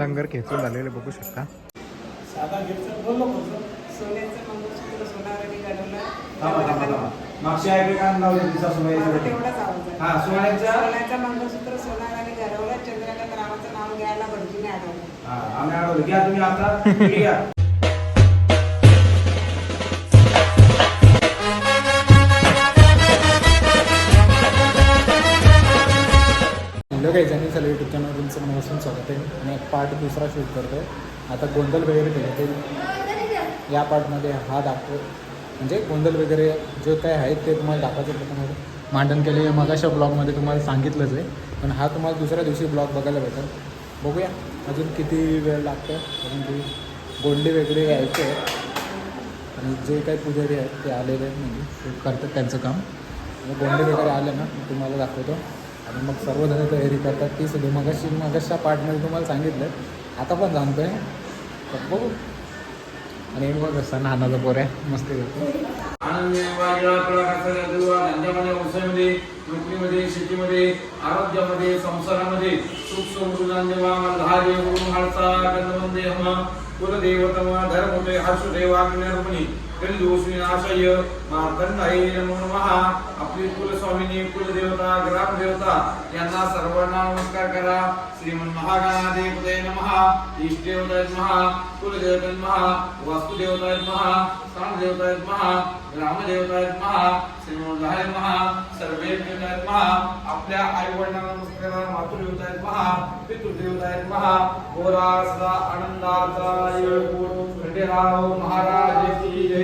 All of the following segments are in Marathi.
खेचून झालेले बघू शकता. मागच्या ऐकले कान लावले तिचा मला सोन्यासाठी तेवढाच आवाज आहे. हा सोन्याच्या? सोन्याचं मंगळसूत्र सोनाराने घडवलं चंद्रकांत रावाचं नाव घ्यायला भटजीने आढळलं. हा आम्ही आडवलं घ्या तुम्ही आता. घ्या. हॅलो काही जणी चालू यूट्यूब चॅनल तुमचं मनापासून स्वागत आहे. आणि एक पार्ट दुसरा शूट करतो आहे आता गोंधळ वगैरे केलं ते या पार्टमध्ये हा दाखव. म्हणजे गोंधळ वगैरे जे काय आहेत ते तुम्हाला दाखवायचं त्याच्यामध्ये मांडण केले मगाच्या ब्लॉगमध्ये तुम्हाला सांगितलंच आहे. पण हा तुम्हाला दुसऱ्या दिवशी ब्लॉग बघायला भेटेल. बघूया अजून किती वेळ लागतो अजून ती गोंडे वगैरे यायचे. आहेत आणि जे काही पुजारी आहेत ते आलेले आहेत. म्हणजे करतात त्यांचं काम. गोंडी गोंडे वगैरे आले ना तुम्हाला दाखवतो. आणि मग सर्वजण तयारी करतात. ती सुद्धा मगाशी मगाशा पार्टमध्ये तुम्हाला सांगितलं. आता पण सांगतोय तर बघू. आणि हे बघ असं नानाचा पोऱ्या मस्ती करतो धंद्यामध्ये व्यवसायामध्ये नोकरीमध्ये शेतीमध्ये आरोग्यामध्ये संसारामध्ये. सुख समृद्धी देवा मल्हारी गुरु हाडचा गंधवंदे हम कुलदेवतम धर्मते हर्षदेवाग्निर्मणी कलिदोषी नाशय मार्तंडाय नमो नमः आपली कुलस्वामिनी कुलदेवता ग्रामदेवता यांना सर्वांना नमस्कार करा. श्रीमन महागणाधिपते नमः इष्टदेवताय नमः कुलदेवताय नमः वास्तुदेवताय नमः स्थानदेवताय नमः ग्रामदेवताय नमः श्रीमंताय नमः सर्वे देवताय नमः आपल्या आई वडिलांना नमस्कार करा. मातृदेवताय नमः पितृदेवताय नमः गोरा सदा आनंदाचा खंडेराव महाराज.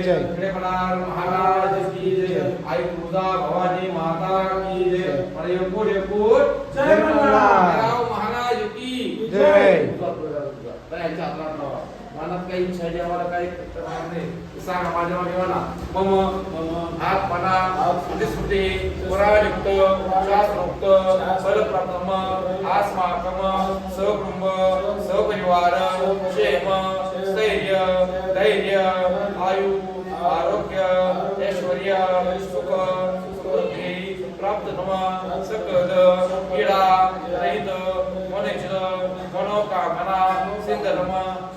जय. खंडेपणार महाराज की जय. आई तुळजा भवानी माता की जय. आणि एकूण एकूण जय महाराज. की जय. त्यांच्या हातात राहा. मनात काही इच्छा आहे आम्हाला काही करणार नाही. सांगा माझ्या मागे म्हणा मम मम हात मना सुटे पुरायुक्त शास्त्रोक्त फलप्रथम आस्माकम सहकुटुंब सहपरिवार क्षेम स्थैर्य धैर्य आयु ऐश्वर्य सुख समृद्धी प्राप्त नम सकल पीडा रहित मनोकामना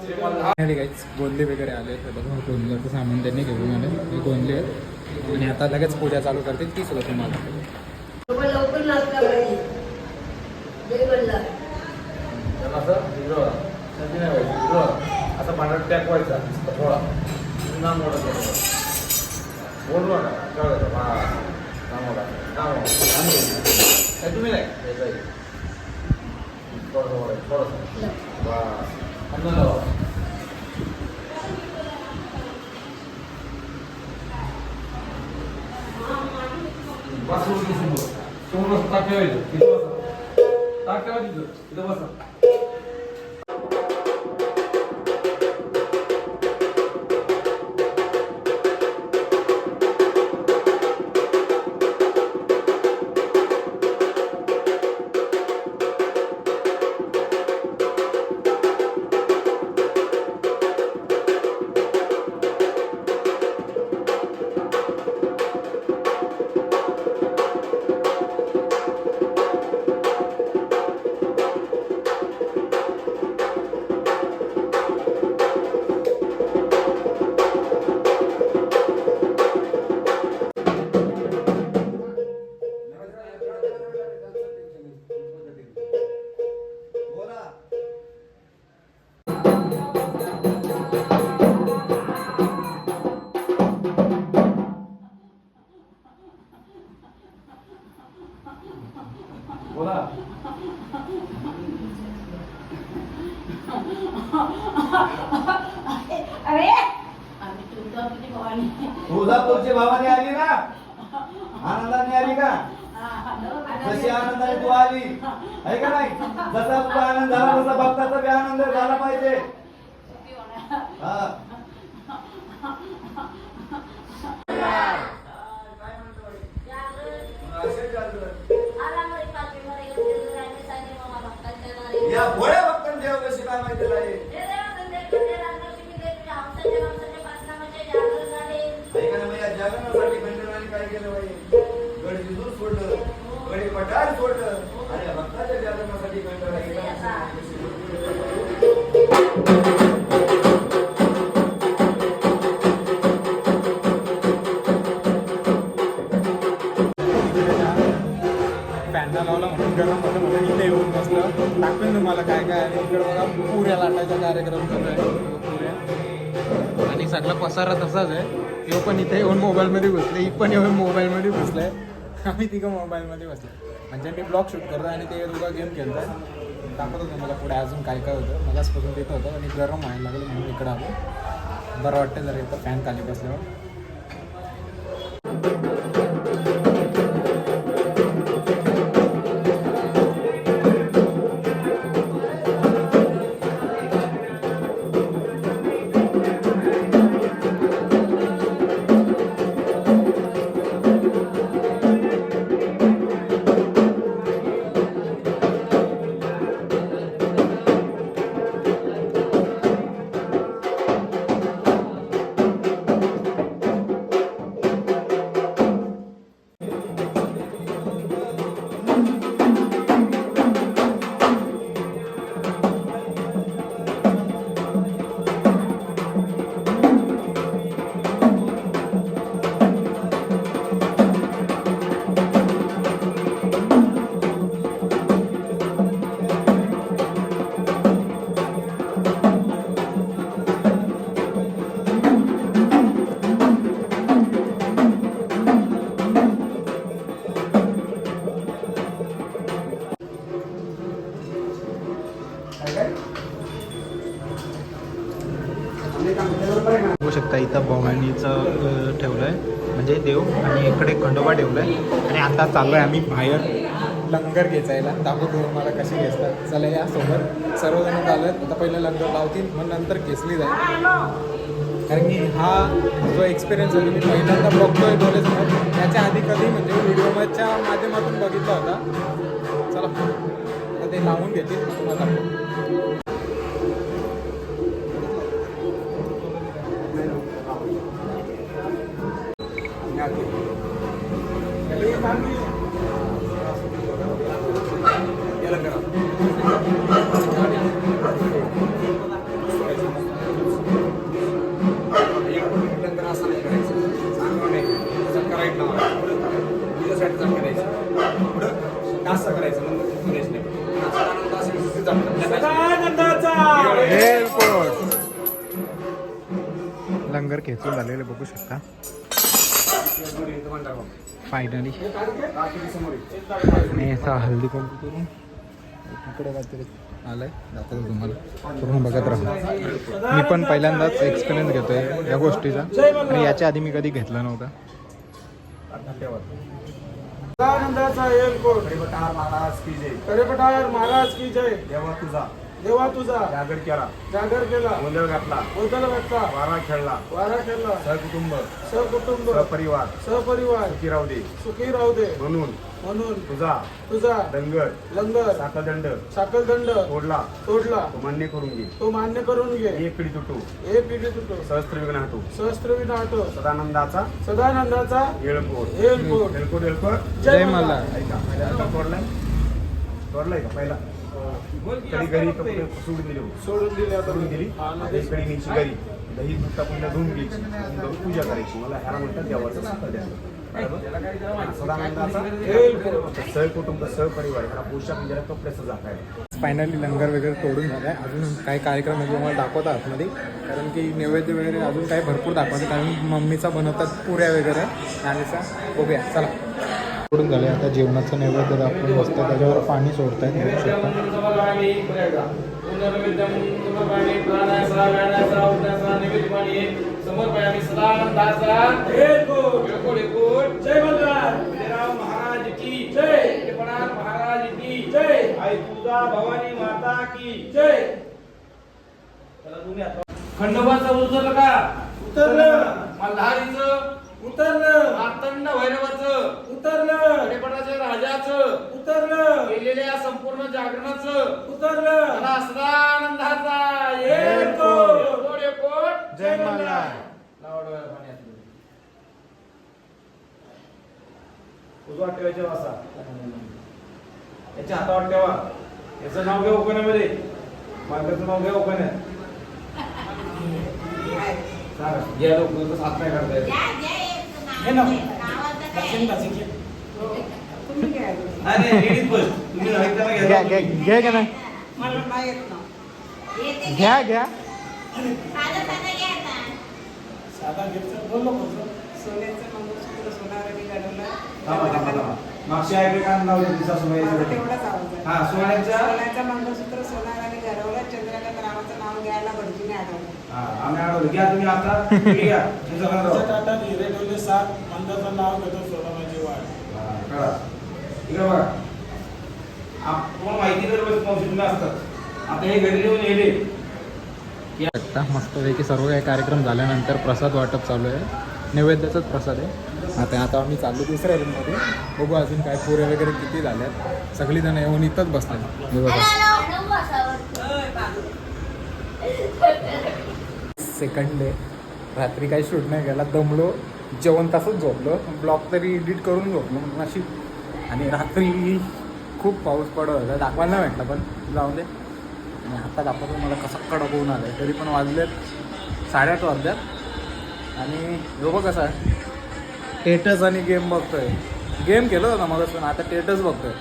श्रीमंत आले काहीच गोंदे वगैरे आले तर बघा गोंधळाचं सामान त्यांनी घेऊन आले. हे गोंदे आहेत. आणि आता लगेच पूजा चालू करतील ती सुद्धा तुम्हाला. लवकर जय असं पांढरा टॅक व्हायचा. थोडा. नाम मोठा デザインこれこれこれわあんなの Basta o segundo. Segundo, está caído. Está caído. Está caído. आहे का नाही? जसा तुझा आनंद झाला तसा भक्ताचा बी आनंद झाला पाहिजे. हा. या भोळ्या भक्तांनी देव कशी काय माहिती नाही? ऐका ना या जगण्यासाठी खंडनाने काय केलं पाहिजे गड दूर सोडलं. गडी पठार सोडलं. आणि कार्यक्रम चालू आहे. आणि सगळा पसारा तसाच आहे. तो पण इथे येऊन मोबाईलमध्ये घुसले ही पण येऊन मोबाईलमध्ये घुसलाय आम्ही तिघं मोबाईलमध्ये बसले. म्हणजे मी ब्लॉग शूट करतो आणि ते दोघं गेम खेळतात होतं मला पुढे अजून काय काय होतं. मलाचपासून येत होतं. आणि गरम व्हायला लागलं म्हणून इकडं आलो. बरं वाटतं जरा इथं फॅन खाली बसल्यावर. बघू शकता इथं भवानीचं ठेवलं आहे म्हणजे देव आणि इकडे खंडोबा ठेवलाय. आणि आता चाललोय आम्ही बाहेर लंगर घेचायला. दाखवतो मला कशी घेतात. चला या सोबत. सर्वजण चालत. आता पहिलं लंगर लावतील. मग नंतर घेसली जाईल. कारण की हा जो एक्सपिरियन्स होता मी पहिल्यांदा बघतोय डोळेसमोर त्याच्या आधी कधी म्हणजे व्हिडिओच्या माध्यमातून बघितला होता. चला. आता ते लावून घेतील. तुम्हाला लंगर झालेले बघू शकता. फायनली आणि असा हल्दी पंप करून इकडे काहीतरी आलंय. दाखवतो तुम्हाला. पूर्ण बघत राहा. मी पण पहिल्यांदाच एक्सपिरियन्स घेतो आहे या गोष्टीचा. आणि याच्या आधी मी कधी घेतला नव्हता. आनंदाचा महाराज की जय. करेपटायर महाराज की जय. देवा तुझा. देवा तुझा. जागर केला. जागर केला. गोंधळ घातला. गोंधळ घातला. वारा खेळला. वारा खेळला. सहकुटुंब. सहकुटुंब. सहपरिवार. सहपरिवार. सुखी राहू दे. सुखी राहू दे. म्हणून. म्हणून. तुझा. तुझा. दंगल. लंगर साखळदंड. साखळदंड. तोडला. तोडला. तो मान्य करून घे. तो मान्य करून घे. एक पिढी तुटू. हे पिढी तुटो. सहस्त्र विघ्न हटू. सहस्त्र विनाटो सदानंदाचा सदानंदाचा येळकोट. एअरपोर्ट येळकोट येळकोट. जय मला ऐका तोडलाय? तोडलाय का? पहिला. कधी घरी कपडे सोडून दिले होते. सोडून दिले सोडून दिली. इकडे न्यायची घरी. दही दूध टाकून धुवून घ्यायची. नंतर पूजा करायची. मला ह्याला म्हणतात देवाचं सत्ता द्या. सदानंदाचा एअरपोर्ट सहकुटुंब सहपरिवार. ह्याला पोशाख म्हणजे ह्याला कपड्याचं जाकायला फायनली लंगर वगैरे तोडून झालाय अजून काही कार्यक्रम आहे तुम्हाला दाखवता आतमध्ये कारण की नैवेद्य वगैरे अजून काही भरपूर दाखवतात कारण मम्मीचा बनवतात पुऱ्या वगैरे. त्यानुसार बघूया. चला. तोडून झाले. आता जेवणाचं नैवेद्य दाखवून बसतं त्याच्यावर पाणी सोडतायत बघू शकता समर्पयामी सदानंदाचा एअरपोर्ट जय मल्हार महाराज की जय महाराज की जय आई तुझा भवानी माता की जय खंडोबाचं उतरलं का? उतरलं. मल्हारीचं? उतरलं. मार्तंड भैरवाचं? उतरलं कडेपणाच्या राजाचं उतरलं केलेल्या या संपूर्ण जागरणाचं उतरलं मला. Airport, airport. जय मल्हार. उजवा ठेवायच्या वासा याच्या हातावर ठेवा याचं नाव घ्या मालकाचं नाव घ्या सांगा या लोक हात नाही काढता येत. हे ना दक्षिण घ्या. घ्या का नाही? सोन्याचं मागच्या ऐकले कान लावले दिसा मला सोन्याच्या तेवढाच आवाज आहे. हा सोन्याचं? मंगळसूत्र सोनाराने घडवलं चंद्रकांत रावाचं नाव घ्यायला भटजीने आढळलं. हा आम्ही आडवलं घ्या तुम्ही आता. घ्या. तुमचं हिरे सात मंदाचं नाव घेतो इकडे बघा. आपण माहिती असतात. आता हे घरी येऊन येले मस्तपैकी सर्व काही कार्यक्रम झाल्यानंतर प्रसाद वाटप चालू आहे. नैवेद्याचाच प्रसाद आहे. आता आता आम्ही चाललो दुसऱ्या रूममध्ये बघू अजून काय पुरे वगैरे किती झाल्यात. सगळी जण येऊन इथंच बसतात. बघा. सेकंड डे रात्री काही शूट नाही गेला दमलो. जेवण तसंच झोपलो. ब्लॉग तरी एडिट करून झोपलो नशीब आणि रात्री खूप पाऊस पडत होता. दाखवायला नाही भेटला पण जाऊन दे. आणि आता दाखवतो मला कसा कडक होऊन आलं तरी पण वाजलेत साडेआठ वाजल्यात. आणि जो बघ कसं आहे. टेटस आणि गेम बघतोय. गेम केलं होतं मग पण आता टेटस बघतोय.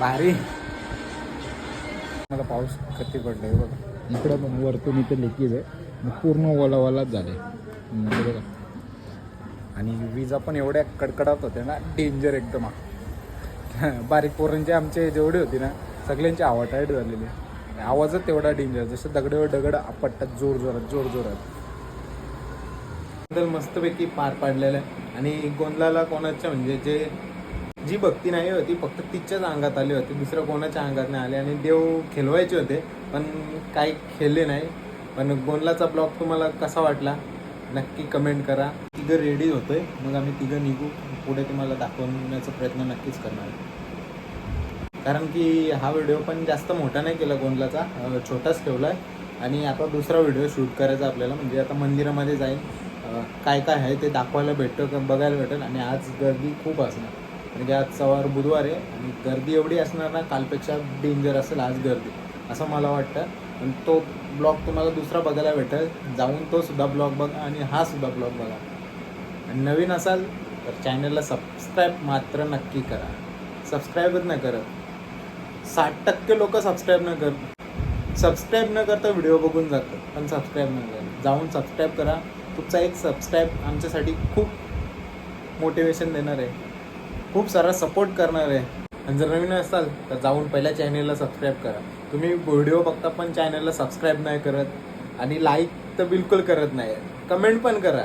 भारी. मला पाऊस कधी पडलाय बघा. इकडं पण वरतून इथे लेकीज आहे. मग पूर्ण ओला ओलाच झाले बरोबर बघा. आणि विजा पण एवढ्या कडकडात होत्या ना डेंजर एकदम. बारीक पोरांचे आमचे जेवढे होते ना सगळ्यांची आवाटाईट झालेली आवाजच तेवढा डेंजर जसं दगडावर दगड आपटतात जोर जोरात जोर जोरात. मस्तपैकी पार पाडलेलं आहे. आणि गोंधळाला कोणाच्या म्हणजे जे जी भक्ती नाही होती फक्त तिच्याच अंगात आली होती दुसऱ्या कोणाच्या अंगात नाही आले. आणि देव खेळवायचे होते पण काही खेळले नाही. पण गोंधळाचा ब्लॉग तुम्हाला कसा वाटला? नक्की कमेंट करा. तिघं रेडी होतोय. मग आम्ही तिघं निघू. पुढे तुम्हाला दाखवण्याचा प्रयत्न नक्कीच करणार. कारण की हा व्हिडिओ पण जास्त मोठा नाही केला गोंडलाचा छोटाच ठेवला आहे आणि आता दुसरा व्हिडिओ शूट करायचा आपल्याला. म्हणजे आता मंदिरामध्ये जाईल काय काय आहे ते दाखवायला भेटतं बघायला भेटेल आणि आज गर्दी खूप असणार. म्हणजे आज सवार बुधवार आहे. आणि गर्दी एवढी असणार ना कालपेक्षा डेंजर असेल आज गर्दी. असं मला वाटतं. पण तो ब्लॉग तुम्हाला दुसरा बघायला भेटेल. जाऊन तो सुद्धा ब्लॉग बघा आणि हा सुद्धा ब्लॉग बघा. आणि नवीन असाल तर चॅनलला सबस्क्राईब मात्र नक्की करा. सबस्क्राईबच नाही करत साठ टक्के लोक सबस्क्राईब न कर सबस्क्राईब न करता व्हिडिओ बघून जातात पण सबस्क्राईब न करत. जाऊन सबस्क्राईब करा. तुमचा एक सबस्क्राईब आमच्यासाठी खूप मोटिवेशन देणार आहे. खूप सारा सपोर्ट करणार आहे. आणि जर नवीन असाल तर जाऊन पहिल्या चॅनेलला सबस्क्राईब करा. तुम्ही व्हिडिओ बघता पण चॅनलला सबस्क्राईब नाही करत. आणि लाईक तर बिलकुल करत नाही. कमेंट पण करा.